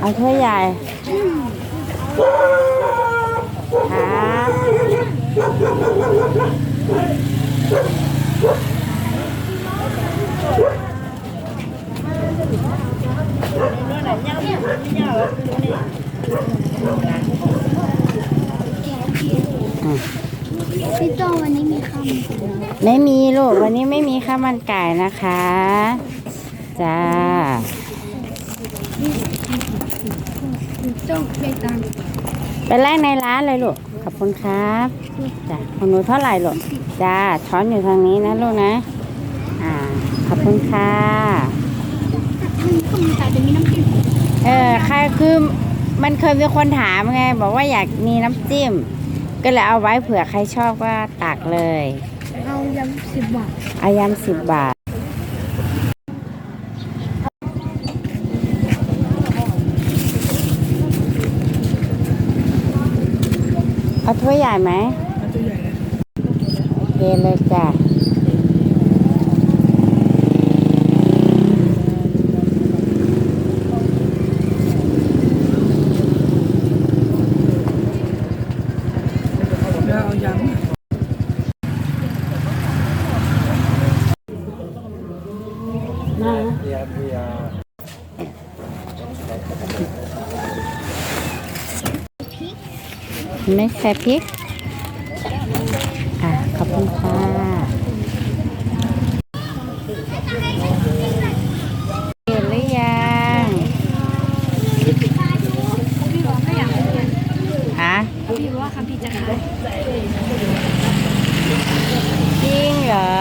เอาถ้วยใหญ่ครับ พี่โตวันนี้มีคไม่มีลูกวันนี้ไม่มีข้าวมันไก่นะคะจ้าำพี่โตไปตังไปแรกในร้านเลยลูกขอบคุณครับจ้ะของหนูเท่าไหร่ลูกจ้าช้อนอยู่ทางนี้นะลูกนะ อ่าขอบคุณค่ะมันข้าวมันไก่จะมีน้ำจิ้มเออใครคือมันเคยมีคนถามไง บอกว่าอยากมีน้ำจิ้ม ก็เลยเอาไว้เผื่อใครชอบก็ตักเลย เอายำสิบบาทอายำสิบบาท เอาถ้วยใหญ่ไหมโอเคเลยจ้ะ ไม่ใส่พริกอะขอบคุณค่ะเห็นหรือยัง พี่บอกไม่อยากเรียน ฮะ พี่บอกว่าคำพี่จะขาย จริงเหรอ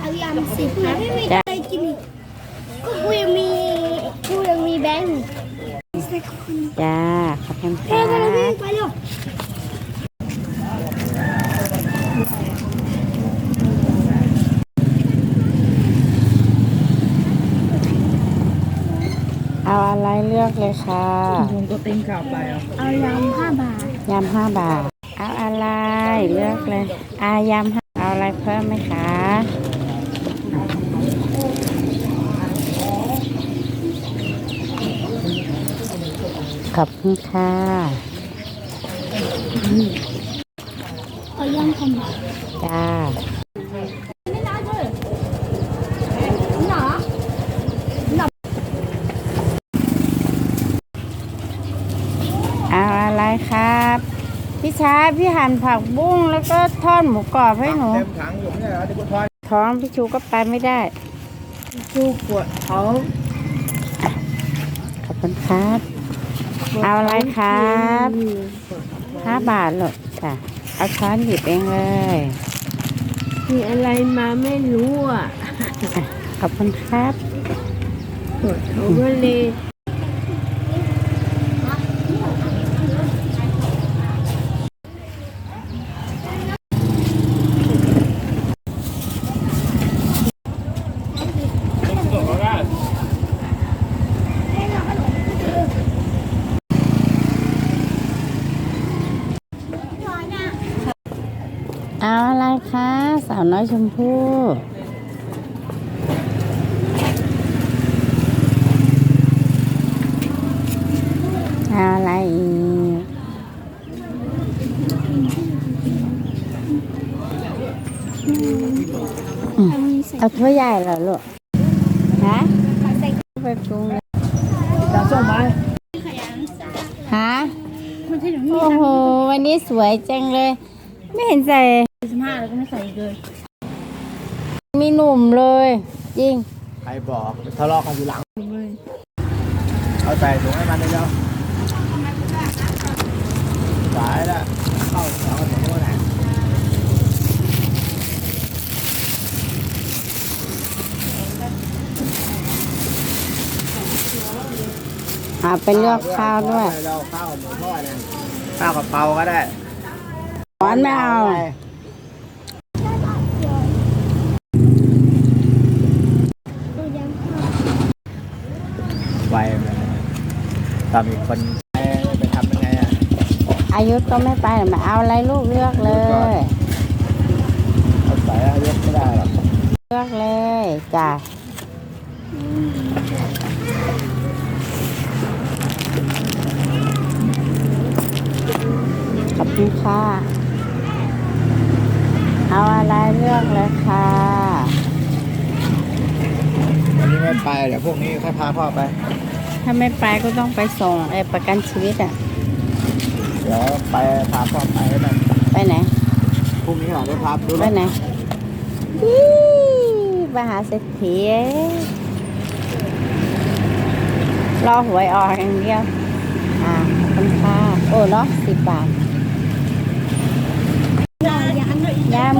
เอายำ สิบนะไม่มีอะไรกินอีกก็กูยังมีกูยังมีแบงค์จ้าขอบคุณคเอ้รัยไปเลยพี่บไปเร็วเอาอะไรเลือกเลยค่ะเอายำห้าบาทยำห้าบาท เอาอะไรเลือกเลยอายำห้าเอาอะไรเพิ่มไหมคะ ขอบคุณค่ะเอายำคำบาทจ้าไม่ได้เลยหนาเอาอะไรครับ พี่ชายพี่หั่นผักบุ้งแล้วก็ทอดหมูกรอบให้หนู เต็มถังอยู่ไม่ใช่เหรอที่คุณพลอยท้องพี่ชูก็ไปไม่ได้ชูปวดท้องขอบคุณครับ เอาอะไรครับห้าบาทหรอกจ้ะเอาช้อนหยิบเองเลย มีอะไรมาไม่รู้อะ ขอบคุณครับ เขาก็เลย เอาอะไรคะสาวน้อยชมพู่เอาอะไรอีกเอาถ้วยใหญ่เหรอลูกฮะไปปรุงเลยจะส่งไหมฮะมันใช่หรือไม่โอ้โห วันนี้สวยจังเลย ไม่เห็นใส่ สิบห้าแล้วก็ไม่ใส่อีกเลย มีหนุ่มเลย จริง ใครบอกทะเลาะกันอยู่หลัง เอาใส่ถุงให้มันเลยเนาะสายละเข้าเอาถุงมาไหนอ่าเป็นเลือกข้าวด้วย เราข้าวหมูทอดนะข้าวกับเปาก็ได้ หวานไม่เอา ตามอีกคนไปไปทำยังไงอะอายุก็ไม่ไปมาเอาอะไรลูกเลือกเลย เอาใส่อายุไม่ได้หรอกเลือกเลยจ้ะขอบคุณค่ะ เอาอะไรเลือกเลยค่ะวันนี้ไม่ไปเดี๋ยวพวกนี้ค่อยพาพ่อไป ถ้าไม่ไปก็ต้องไปส่งไอ้ประกันชีวิตอะเดี๋ยวไปพาพ่อไปแล้วกันไปไหน พรุ่งนี้เหรอได้พาไปดูไปรถไหนอีมหาเศรษฐีเอ้ยรอหวยออกอย่างเดียว อ่าขอบคุณค่ะโอ้เนาะสิบบาทยันยำ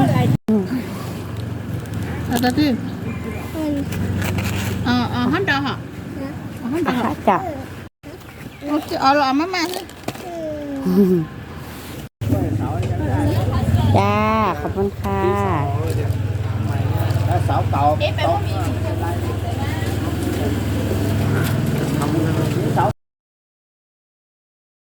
เอาตัวที่เงินเออเออฮันดาฮะ มันจ้อาสิเอาหลอมมามาจ้าขอบคุณค่ะแล้วเก่า